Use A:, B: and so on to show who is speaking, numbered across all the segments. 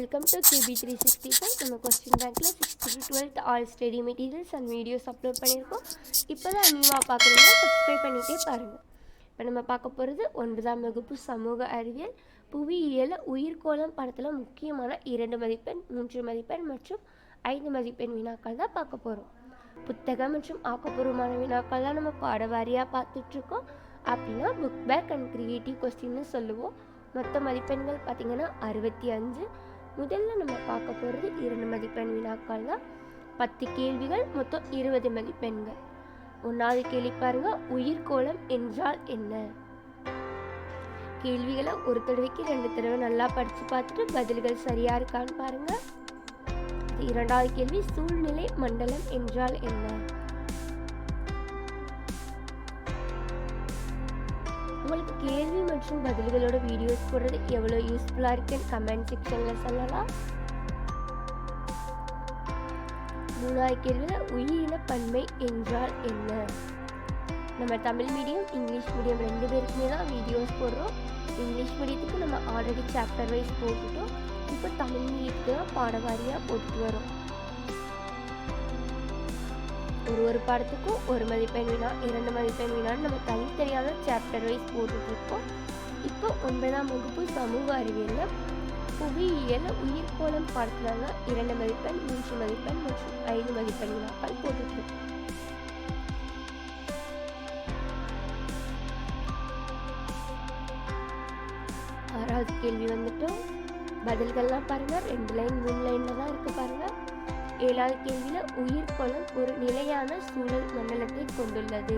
A: Welcome to KP three sixty five நம்ம question பேங்க்கில் sixth to twelfth all study materials and videos upload பண்ணியிருக்கோம். இப்போ தான் நியூவாக பார்க்குறீங்க. சப்ஸ்கிரைப் பண்ணிகிட்டே பாருங்கள் இப்போ நம்ம பார்க்க போகிறது ஒன்பதாம் வகுப்பு சமூக அறிவியல். புவியியல் உயிர்கோளம் படத்தில் முக்கியமான இரண்டு மதிப்பெண் மூன்று மதிப்பெண் மற்றும் ஐந்து மதிப்பெண் வினாக்கள் தான் பார்க்க போகிறோம் புத்தகம் மற்றும் ஆக்கப்பூர்வமான வினாக்கள் தான் நம்ம பாட வாரியாக பார்த்துட்ருக்கோம். அப்படின்னா புக் பேக் அண்ட் கிரியேட்டிவ் கொஸ்டின்னு சொல்லுவோம். மொத்த மதிப்பெண்கள் பார்த்திங்கன்னா அறுபத்தி அஞ்சு முதல்ல நம்ம பார்க்க போகிறது இரண்டு மதிப்பெண் வினாக்கள் தான். பத்து கேள்விகள் மொத்தம் இருபது மதிப்பெண்கள். ஒன்றாவது கேள்வி பாருங்க. உயிர்கோளம் என்றால் என்ன? கேள்விகளை ஒரு தடவைக்கு ரெண்டு தடவை நல்லா படித்து பார்த்துட்டு பதில்கள் சரியாக இருக்கான்னு பாருங்கள் இரண்டாவது கேள்வி. சூழ்நிலை மண்டலம் என்றால் என்ன? உங்களுக்கு கேள்வி மற்றும் பதில்களோட வீடியோஸ் போடுறது எவ்வளோ யூஸ்ஃபுல்லாக இருக்குன்னு கமெண்ட் செக்ஷனில் சொல்லலாம். மூணாவது கேள்வியில் உயிரின பன்மை என்றால் என்ன? நம்ம தமிழ் மீடியம் இங்கிலீஷ் மீடியம் ரெண்டு பேருக்குமே தான் வீடியோஸ் போடுறோம். இங்கிலீஷ் மீடியத்துக்கு நம்ம ஆல்ரெடி சாப்டர் வைஸ் போட்டுட்டோம். இப்போ தமிழ் மீடியத்துக்கு தான் பாடவாரியாக போட்டுட்டு வரோம். ஒரு ஒரு பாடத்துக்கும் ஒரு மதிப்பெண் வினா இரண்டு மதிப்பெண் வினான்னு நம்ம தனித்தனியாக சாப்டர் வைஸ் போட்டுட்ருக்கோம். இப்போ ஒன்பதாம் வகுப்பு சமூக அறிவியலில் புவியியல் உயிர்கோளம் பாடத்தினால இரண்டு மதிப்பெண் மூன்று மதிப்பெண் மற்றும் ஐந்து மதிப்பெண் வினாக்கள் போட்டுட்ருக்கோம். ஆறாவது கேள்வி வந்துட்டு பதில்கள்லாம் பாருங்கள் ரெண்டு லைன் மூணு லைனில் தான் இருக்குது பாருங்கள் ஏழாவது உயிர் குளம் ஒரு நிலையான சூழல் மண்டலத்தை கொண்டுள்ளது.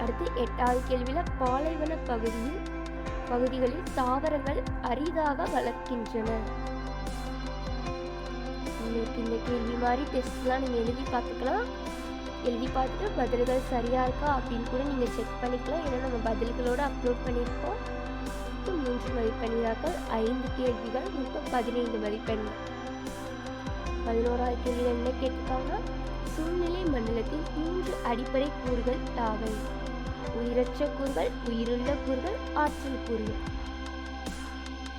A: அடுத்து எட்டாவது கேள்வியில் பாலைவன பகுதியில் பகுதிகளில் தாவரங்கள் அரிதாக வளர்க்கின்றன. உங்களுக்கு இந்த கேள்வி மாதிரி டெஸ்ட்லாம் நீங்கள் எழுதி பார்த்துக்கலாம். எழுதி பார்த்துட்டு பதில்கள் சரியா இருக்கா அப்படின்னு கூட நீங்கள் செக் பண்ணிக்கலாம். ஏன்னா நம்ம பதில்களோடு அப்லோட் பண்ணியிருக்கோம். மூன்று மதிப்பெண்களாக ஐந்து கேள்விகள் மொத்தம் பதினைந்து மதிப்பெண்கள். பதினோராவது கேள்வி என்ன கேட்டிருக்காங்க சூழ்நிலை மண்டலத்தின் மூன்று அடிப்படை கூறுகள் தாவை உயிரற்ற கூறுகள் உயிருள்ள கூறுகள் ஆற்றல் கூறுகள்.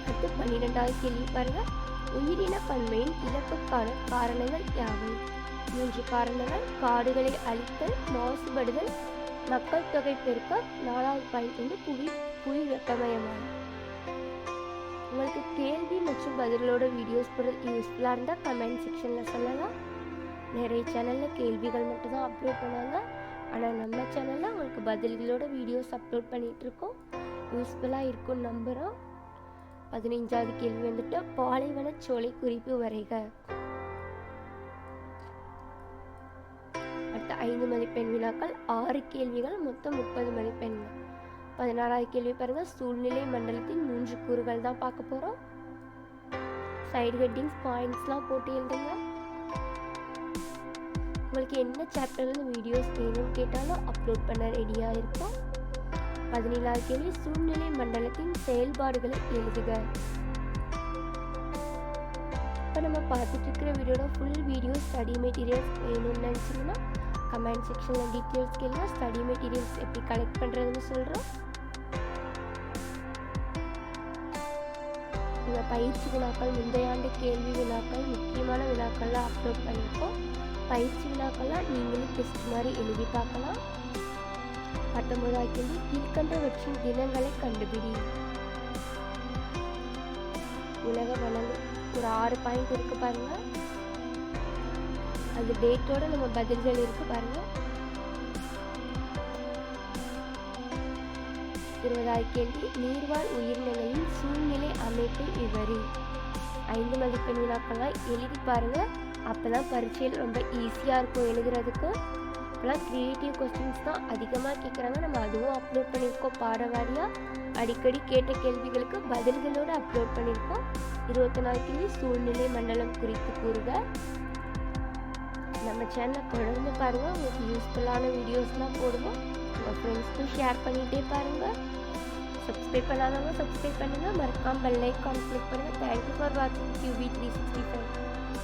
A: அடுத்து பன்னிரெண்டாவது கேள்வி பாருங்க. உயிரின பன்மையின் இழப்புக்கான காரணங்கள் யாவை? மூன்று காரணங்கள் காடுகளை அழித்தல் மாசுபடுதல் மக்கள் தொகை பெருக்கம் நாலாவது பாயிண்ட் வந்து புவி புவி வெப்பமயமாகும் உங்களுக்கு கேள்வி மற்றும் பதில்களோட வீடியோஸ் போடுறது யூஸ்ஃபுல்லாக இருந்தால் கமெண்ட் செக்ஷனில் சொல்லலாம். நிறைய சேனலில் கேள்விகள் மட்டும் தான் அப்லோட் பண்ணாங்க ஆனால் நம்ம சேனலில் உங்களுக்கு பதில்களோட வீடியோஸ் அப்லோட் பண்ணிகிட்ருக்கோம் யூஸ்ஃபுல்லாக இருக்கும் நம்புகிறோம் பதினைஞ்சாவது கேள்வி வந்துட்டு பாலைவன சோலை குறிப்பு வரைக. அடுத்த ஐந்து மதிப்பெண் வினாக்கள் ஆறு கேள்விகள் மொத்தம் முப்பது மதிப்பெண்கள். பதினாறாவது கேள்வி பாருங்க. சூழ்நிலை மண்டலத்தின் மூன்று கூறுகள் தான் பார்க்க போறோம். சைடு ஹெட்டிங்ஸ் பாயிண்ட்ஸ்லாம் போட்டு எழுதுங்க. உங்களுக்கு என்ன சாப்டர்ல வீடியோஸ் வேணும்னு கேட்டாலும் அப்லோட் பண்ண ரெடியாக இருக்கும் பதினேழாவது கேள்வி சூழ்நிலை மண்டலத்தின் செயல்பாடுகளை எழுதுக. இப்போ நம்ம பார்த்துட்டு இருக்கிற வீடியோட ஃபுல் வீடியோ ஸ்டடி மெட்டீரியல்ஸ் வேணும்னு நினச்சிங்கன்னா கமெண்ட் செக்ஷனில் டீட்டெயில்ஸ் கேளுங்க. ஸ்டடி மெட்டீரியல்ஸ் எப்படி கலெக்ட் பண்ணுறதுன்னு சொல்கிறோம் இந்த பயிற்சி வினாக்கள் முந்தைய ஆண்டு கேள்வி வினாக்கள் முக்கியமான வினாக்கள்லாம் அப்லோட் பண்ணியிருக்கோம். பயிற்சி வினாக்கள்லாம் நீங்களும் டெஸ்ட் மாதிரி எழுதி பார்க்கலாம். பத்தொன்பதாவது கேள்வி கீழ்கண்டவற்றின் தினங்களை கண்டுபிடி. உலக வளர்ந்து ஒரு ஆறு பாயிண்ட் இருக்கு பாருங்க. அந்த டேட்டோட நம்ம பதில்கள் இருக்கு பாருங்க. இருபதாவது கேள்வி நீர்வாழ் உயிரினங்களின் சூழ்நிலை அமைப்பை விவரி. ஐந்து மதிப்பெண் வினாக்கள்லாம் எழுதி பாருங்கள் அப்போ தான் பரீட்சையில் ரொம்ப ஈஸியாக இருக்கும் எழுதுறதுக்கு. இப்போலாம் க்ரியேட்டிவ் கொஸ்டின்ஸ் தான் அதிகமாக கேட்குறாங்க நம்ம அதுவும் அப்லோட் பண்ணியிருக்கோம் பாடவாரியாக அடிக்கடி கேட்ட கேள்விகளுக்கு பதில்களோடு அப்லோட் பண்ணியிருக்கோம் இருபத்தி நாலு கேள்வி சூழ்நிலை மண்டலம் குறித்து கூறுக. நம்ம சேனலை தொடர்ந்து பாருங்கள் உங்களுக்கு யூஸ்ஃபுல்லான வீடியோஸ்லாம் போடுவோம். உங்கள் ஃப்ரெண்ட்ஸ்க்கும் ஷேர் பண்ணிகிட்டே பாருங்கள் சப்ஸ்கிரைப் பண்ணாதவங்க சப்ஸ்கிரைப் பண்ணுங்கள் மறக்காமல் பெல் ஐக்கான் கிளிக் பண்ணுங்கள் தேங்க்யூ ஃபார் வாட்சிங் கியூபி த்ரீ சிக்ஸ்டி ஃபைவ்